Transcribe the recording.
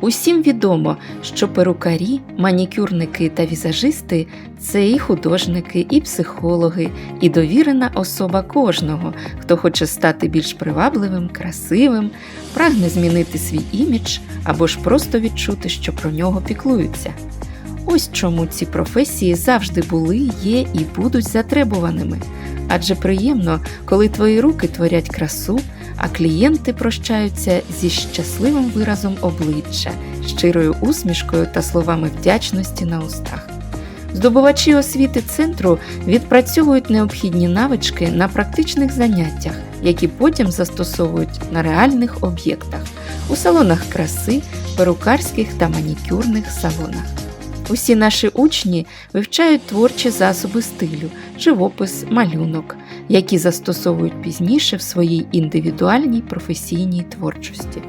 Усім відомо, що перукарі, манікюрники та візажисти це і художники, і психологи, і довірена особа кожного, хто хоче стати більш привабливим, красивим, прагне змінити свій імідж або ж просто відчути, що про нього піклуються. Ось чому ці професії завжди були, є і будуть затребуваними. Адже приємно, коли твої руки творять красу, а клієнти прощаються зі щасливим виразом обличчя, щирою усмішкою та словами вдячності на устах. Здобувачі освіти центру відпрацьовують необхідні навички на практичних заняттях, які потім застосовують на реальних об'єктах у салонах краси, перукарських та манікюрних салонах. Усі наші учні вивчають творчі засоби стилю, живопис, малюнок, які застосовують пізніше в своїй індивідуальній професійній творчості.